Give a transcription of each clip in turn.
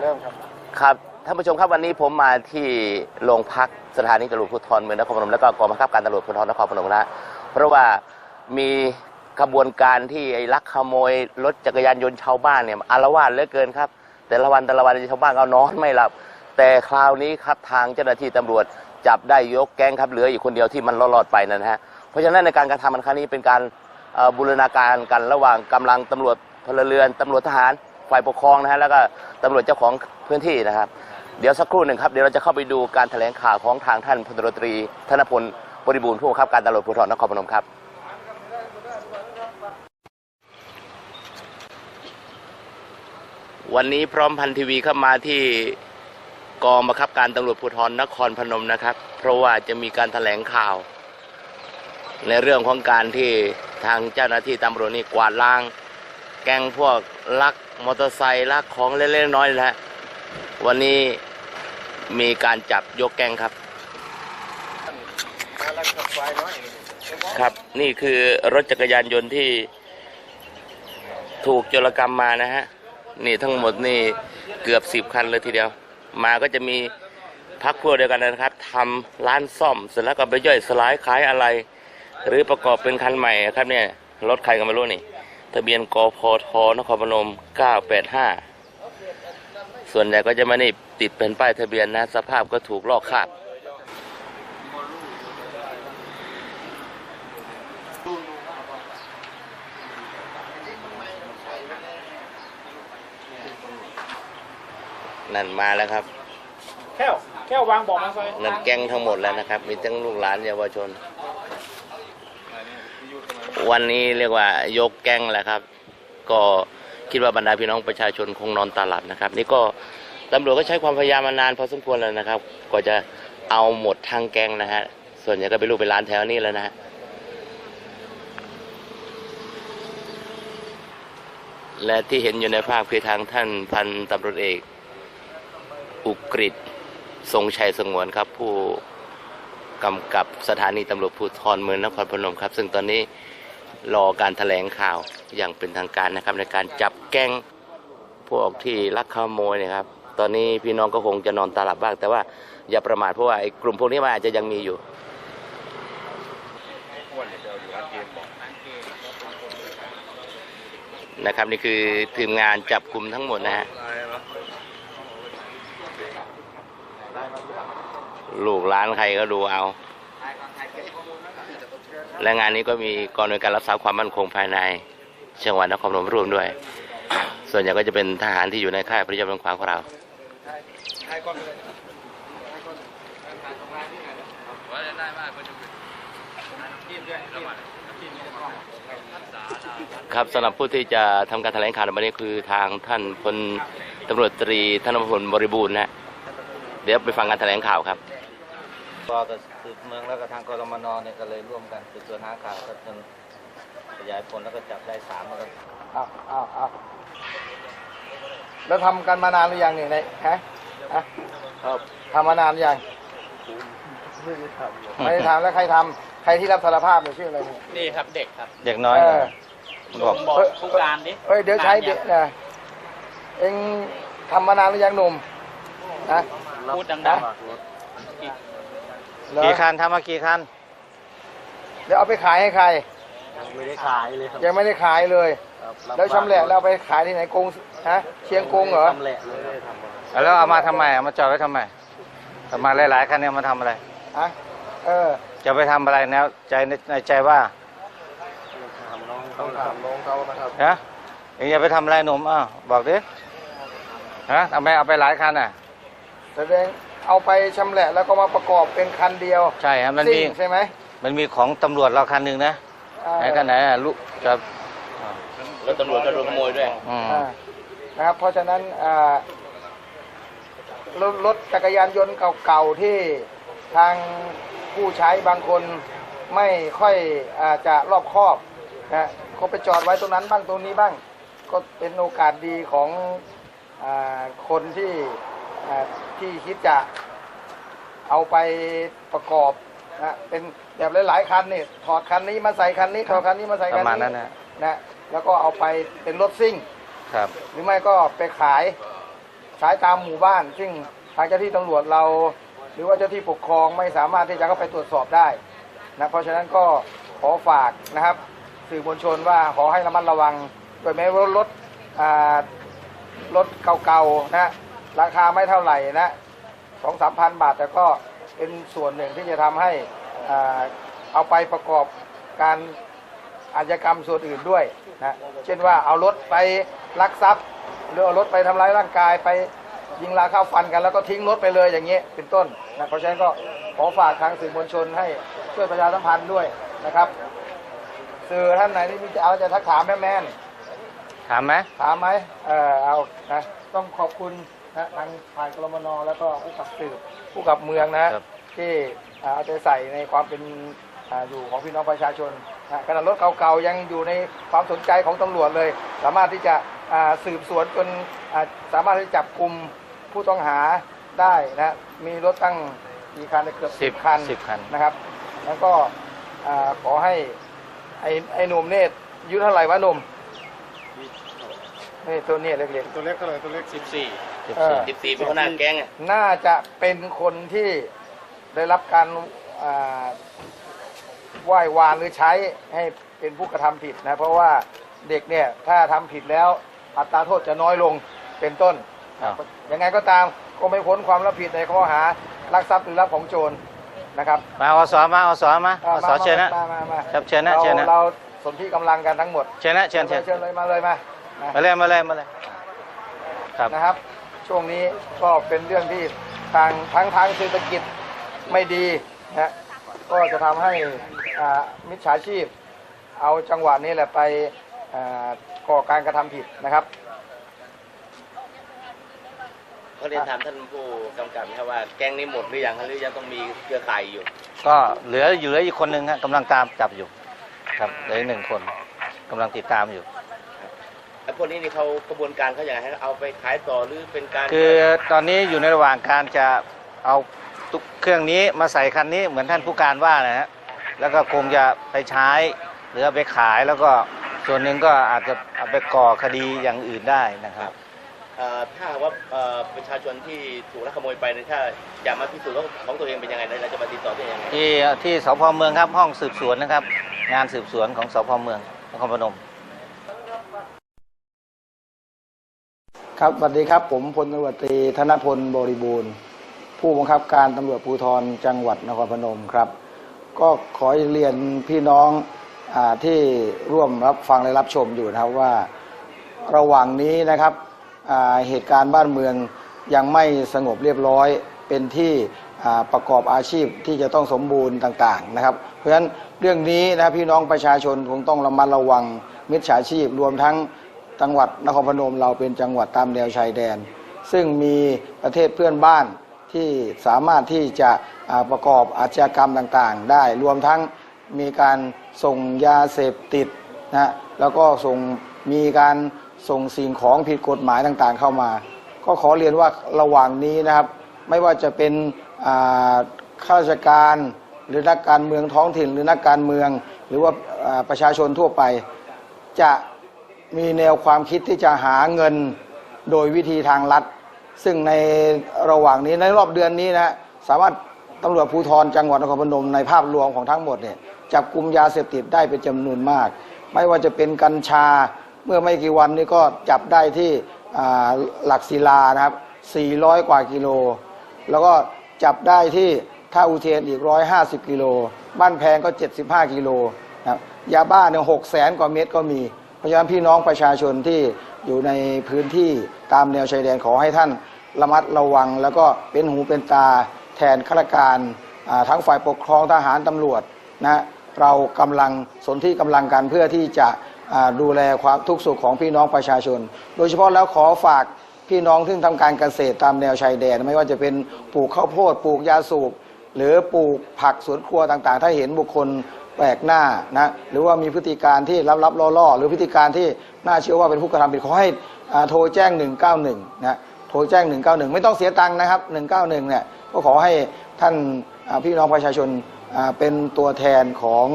เริ่มครับ ครับท่านผู้ชมครับวันนี้ผมมาที่โรงพักสถานีตำรวจภูธรเมืองนครพนมและก็กองบังคับการตำรวจภูธรนครพนมนะเพราะว่ามีขบวนการที่ไอ้ลักขโมยรถจักรยานยนต์ชาวบ้านเนี่ยอารวาสเหลือเกินครับ แต่ละวันแต่ละวันชาวบ้านก็นอนไม่หลับ แต่คราวนี้ครับทางเจ้าหน้าที่ตำรวจจับได้ยกแก๊งครับเหลืออยู่คนเดียวที่มันรอดไปนั่นฮะเพราะฉะนั้นในการกระทำมันครั้งนี้เป็นการบูรณาการกันระหว่างกำลังตำรวจพลเรือนตำรวจทหาร ฝ่ายปกครองนะฮะแล้วก็ตำรวจเจ้าของพื้นที่นะครับ เดี๋ยวสักครู่หนึ่งครับเดี๋ยวเราจะเข้าไปดูการแถลงข่าวของทางท่านพลตรตรี ธนพลบริบูรณ์ผู้บังคับการตำรวจภูธรนครพนมครับวันนี้พร้อมพันทีวีเข้ามาที่กองบังคับการตำรวจภูธรนครพนมนะครับ เพราะว่าจะมีการแถลงข่าว ในเรื่องของการที่ทางเจ้าหน้าที่ตำรวจนี่กวาดล้าง แก๊งพวกลักมอเตอร์ไซค์ลักของเล็กๆน้อยๆนะฮะวันนี้มีการจับยกแก๊งครับ ครับนี่คือรถจักรยานยนต์ที่ถูกโจรกรรมมานะฮะ นี่ทั้งหมดนี่เกือบสิบคันเลยทีเดียว มาก็จะมีพักพวกเดียวกันนะครับทำร้านซ่อมเสร็จแล้วก็ไปย่อยสลายขายอะไร หรือประกอบเป็นคันใหม่ครับเนี่ยรถใครก็ไม่รู้นี่ ทะเบียนกพทนครพนม 985 ส่วนใหญ่ก็จะไม่ได้ติดเป็นป้ายทะเบียนนะ สภาพก็ถูกลอกคราบนั่นมาแล้วครับแก้วแก้ววางบอกมาใส่นั่นแก๊งทั้งหมดแล้วนะครับ มีทั้งลูกหลานเยาวชน วันนี้เรียกว่ายกแก๊งแหละครับ ก็คิดว่าบรรดาพี่น้องประชาชนคงนอนตาหลับนะครับ นี่ก็ตำรวจก็ใช้ความพยายามมานานพอสมควรแล้วนะครับกว่าจะเอาหมดทางแกงนะฮะส่วนใหญ่ก็เป็นลูกเป็นหลานแถวนี้แล้วนะฮะและที่เห็นอยู่ในภาพคือทางท่านพันตำรวจเอก อุกฤษทรงชัยสงวนครับ ผู้กำกับสถานีตำรวจภูธรเมืองนครพนมครับ ซึ่งตอนนี้ รอการแถลงข่าวอย่างเป็นทางการนะครับ ในการจับแก๊งพวกที่ลักขโมยนะครับ ตอนนี้พี่น้องก็คงจะนอนตาหลับบ้าง แต่ว่าอย่าประมาทเพราะว่าไอ้กลุ่มพวกนี้มันอาจจะยังมีอยู่นะครับนี่คือทีมงานจับกลุ่มทั้งหมดนะฮะลูกหลานใครก็ดูเอา และงานนี้ก็มีกองหน่วยการรักษาความมั่นคงภายในจังหวัดนครพนมร่วมด้วย ส่วนใหญ่ก็จะเป็นทหารที่อยู่ในค่ายพระเจ้าเป็นขวางของเราครับสำหรับผู้ที่จะทำการแถลงข่าวในวันนี้คือทางท่านพลตำรวจตรีธนพลบริบูรณ์นะเดี๋ยวไปฟังการแถลงข่าวครับ ก็กับสืบเมืองแล้วก็ทางกรมนเนี่ยก็เลยร่วมกันสืบสวนหาข่าวก็จนขยายผลแล้วก็จับได้สามแล้วก็อ้าวอ้าวอ้าวแล้วทำกันมานานหรือยังเนี่ยในฮะฮะครับทำมานานหรือยังไม่ได้ทำแล้วใครทำใครที่รับสารภาพเนี่ยชื่ออะไรเนี่ยนี่ครับเด็กครับเด็กน้อยเออบอกบอกเอ้ยผู้การดิเอ้ยเดี๋ยวใช้เด็กนะเอ็งทำมานานหรือยังหนุ่มนะพูดดังนะๆ เหรอกี่คันทำมากี่คันเดี๋ยวเอาไปขายให้ใคร ไม่ได้ขายเลยครับยังไม่ได้ขายเลยแล้วชำแหละแล้วเอาไปขายที่ไหนกงฮะเชียงกงเหรอ ชำแหละเลยทำแล้วเอามาทำไมเอามาจอดไว้ทำไมทำมาหลายๆคันเนี่ยมาทำอะไร ฮะ เออ จะไปทำอะไรแนวใจในในใจว่าต้องถามน้องเขานะครับ ฮะเองจะไปทำอะไรหนุ่มอ้าวบอกดิฮะเอาไปเอาไปหลายคันอะ แสดง เอาไปชำแหละแล้วก็มาประกอบเป็นคันเดียวใช่ฮะมันมีซิ่งใช่ไหมมันมีของตำรวจเราคันหนึ่งนะอ่า ไหนคันไหนอะลูกกับแล้วตำรวจก็โดนขโมยด้วย อืม อ่านะครับเพราะฉะนั้นอ่ารถรถจักรยานยนต์เก่าๆที่ทางผู้ใช้บางคนไม่ค่อยอาจะรอบคอบนะก็ไปจอดไว้ตรงนั้นบ้างตรงนี้บ้าง ก็เป็นโอกาสดีของอาคนที่อ่า ที่คิดจะเอาไปประกอบนะเป็นแบบหลายๆคันนี่ถอดคันนี้มาใส่คันนี้ถอดคันนี้มาใส่ปคันระมาณนี้นั้นนะนะแล้วก็เอาไปเป็นรถซิ่ง ครับ หรือไม่ก็ไปขายใช้ตามหมู่บ้าน ซึ่งทางเจ้าที่ตำรวจเรา หรือว่าเจ้าที่ปกครองไม่สามารถที่จะเข้าไปตรวจสอบได้นะเพราะฉะนั้นก็ขอฝากนะครับ สื่อมวลชนว่าขอให้ระมัดระวังโดยแม้ว่ารถอ่ารถเก่าๆนะ ราคาไม่เท่าไหร่นะสองสามพันบาท แต่ก็เป็นส่วนหนึ่งที่จะทำให้อ่าเอาไปประกอบการอาชญากรรมส่วนอื่นด้วยนะเช่นว่าเอารถไปลักทรัพย์ หรือเอารถไปทำร้ายร่างกายไปยิงราเข้าฟันกันแล้วก็ทิ้งรถไปเลยอย่างเงี้ยเป็นต้นนะเพราะฉะนั้นก็ขอฝากทางสื่อมวลชนให้ช่วยประชาสัมพันธ์ด้วยนะครับสื่อท่านไหนที่มีจะเอาจะทักถามแม่แม่นถามไหมถามไหมเออเอานะต้องขอบคุณ นะทางฝ่ายกรมนแล้วก็ผู้กับสื่อผู้กับเมืองนะครับที่อ่าเอาใจใส่ในความเป็นอ่าอยู่ของพี่น้องประชาชนนะขนาดรถเก่าๆยังอยู่ในความสนใจของตำรวจเลย สามารถที่จะอ่าสืบสวนจนอ่าสามารถที่จะจับกลุ่มผู้ต้องหาได้นะมีรถตั้งกี่คันเกือบสิบคันสิบคันนะครับ แล้วก็อ่าขอให้ไอ้ไอ้หนุ่มเนี่ยอายุเท่าไหร่วะหนุ่มนี่ตัวเนี้เล็กๆตัวเล็กเท่าไหร่ตัวเล็กสิบสี่สิบ เออสี่สิบสี่เป็นหัวหน้าแก๊งอะน่าจะเป็นคนที่ได้รับการอ่าไหว้วานหรือใช้ให้เป็นผู้กระทำผิดนะ เพราะว่าเด็กเนี่ยถ้าทำผิดแล้วอัตราโทษจะน้อยลงเป็นต้น ครับ ยังไงก็ตามก็ไม่พ้นความรับผิดในข้อหารักทรัพย์หรือรับของโจรนะครับมาอสมาอสมาอสมาเชิญนะ มามามาครับเชิญนะราเชิญนะ เราสนที่กำลังกันทั้งหมดเชิญนะเชิญเชิญเชิญเลยมาเลยมานะ มาเลยมาเลยมาเลยครับ นะครับ ช่วงนี้ก็เป็นเรื่องที่ทางทั้งทางเศรษฐกิจไม่ดีนะก็จะทำให้อ่ามิจฉาชีพ เอาจังหวะนี้แหละไปอ่าก่อการกระทำผิดนะครับเขาเรียนถามท่านผู้กำกับนะครับว่าแก๊งนี้หมดหรือยังหรือยังต้องมีเครือข่ายอยู่ ก็เหลืออยู่เหลืออีกคนหนึ่งฮะกำลังตามจับอยู่ ครับเหลืออีกหนึ่งคนกำลังติดตามอยู่ แล้วพวกนี้นี่เขากระบวนการเขาอย่างไรให้เอาไปขายต่อหรือเป็นการคือตอนนี้อยู่ในระหว่างการจะเอาตุ๊กเครื่องนี้มาใส่คันนี้เหมือนท่านผู้การว่านะฮะแล้วก็คงจะไปใช้หรือเอาไปขายแล้วก็ส่วนหนึ่งก็อาจจะเอาไปก่อคดีอย่างอื่นได้นะครับเอ่อถ้าหากว่าเอ่อประชาชนที่ถูกลักขโมยไปเนี่ยถ้าอยากมาพิสูจน์ว่าของตัวเองเป็นยังไงเนี่ยเราจะมาติดต่อได้ยังไงที่ที่สพเมืองครับห้องสืบสวนนะครับ งานสืบสวนของสพเมืองนครพนม ครับสวัสดีครับ ผมพลตำรวจตรีธนพลบริบูรณ์ ผู้บังคับการตำรวจภูธรจังหวัดนครพนมครับ ก็ขอเรียนพี่น้องอที่ร่วมรับฟังและรับชมอยู่นะครับว่าระหว่างนี้นะครับเหตุการณ์บ้านเมืองยังไม่สงบเรียบร้อยเป็นที่ประกอบอาชีพที่จะต้องสมบูรณ์ต่างๆนะครับ เพราะฉะนั้นเรื่องนี้นะพี่น้องประชาชนคงต้องระมัดระวังมิจฉาชีพรวมทั้ง จังหวัดนครพนมเราเป็นจังหวัดตามแนวชายแดน ซึ่งมีประเทศเพื่อนบ้านที่สามารถที่จะประกอบอาชญากรรมต่างๆ ได้รวมทั้งมีการส่งยาเสพติดนะแล้วก็ส่งมีการส่งสิ่งของผิดกฎหมายต่างๆ เข้ามา ก็ขอเรียนว่าระหว่างนี้นะครับ ไม่ว่าจะเป็นข้าราชการหรือนักการเมืองท้องถิ่น หรือนักการเมือง หรือว่าประชาชนทั่วไปจะ มีแนวความคิดที่จะหาเงินโดยวิธีทางลัด ซึ่งในระหว่างนี้ในรอบเดือนนี้นะสามารถตำรวจภูธรจังหวัดนครพนมในภาพรวมของทั้งหมดเนี่ยจับกลุ่มยาเสพติดได้เป็นจำนวนมาก ไม่ว่าจะเป็นกัญชาเมื่อไม่กี่วันนี้ก็จับได้ที่หลักศิลานะครับ 400 กว่ากิโล แล้วก็จับได้ที่ท่าอุเทนอีก 150 กิโล บ้านแพงก็ 75 กิโลนะยาบ้าเนี่ย6แสนกว่าเม็ดก็มี เพราะฉะนั้นพี่น้องประชาชนที่อยู่ในพื้นที่ตามแนวชายแดนขอให้ท่านระมัดระวัง แล้วก็เป็นหูเป็นตาแทนข้าราชการทั้งฝ่ายปกครองทหารตำรวจนะเรากำลังสนที่กำลังกันเพื่อที่จะดูแลความทุกข์สุขของพี่น้องประชาชน โดยเฉพาะแล้วขอฝากพี่น้องที่ทำการเกษตรตามแนวชายแดน ไม่ว่าจะเป็นปลูกข้าวโพดปลูกยาสูบหรือปลูกผักสวนครัวต่างๆ ถ้าเห็นบุคคล แปลกหน้านะหรือว่ามีพฤติการที่ลับๆล่อๆหรือพฤติการที่น่าเชื่อว่าเป็นผู้กระทำผิดขอให้โทรแจ้ง 191นะโทรแจ้ง 191 ไม่ต้องเสียตังค์นะครับ 191เนี่ยก็ขอให้ท่านพี่น้องประชาชนเป็นตัวแทนของ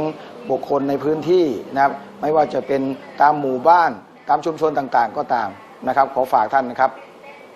บุคคลในพื้นที่นะครับไม่ว่าจะเป็นตามหมู่บ้านตามชุมชนต่างๆ ก็ตามนะครับ ขอฝากท่านนะครับ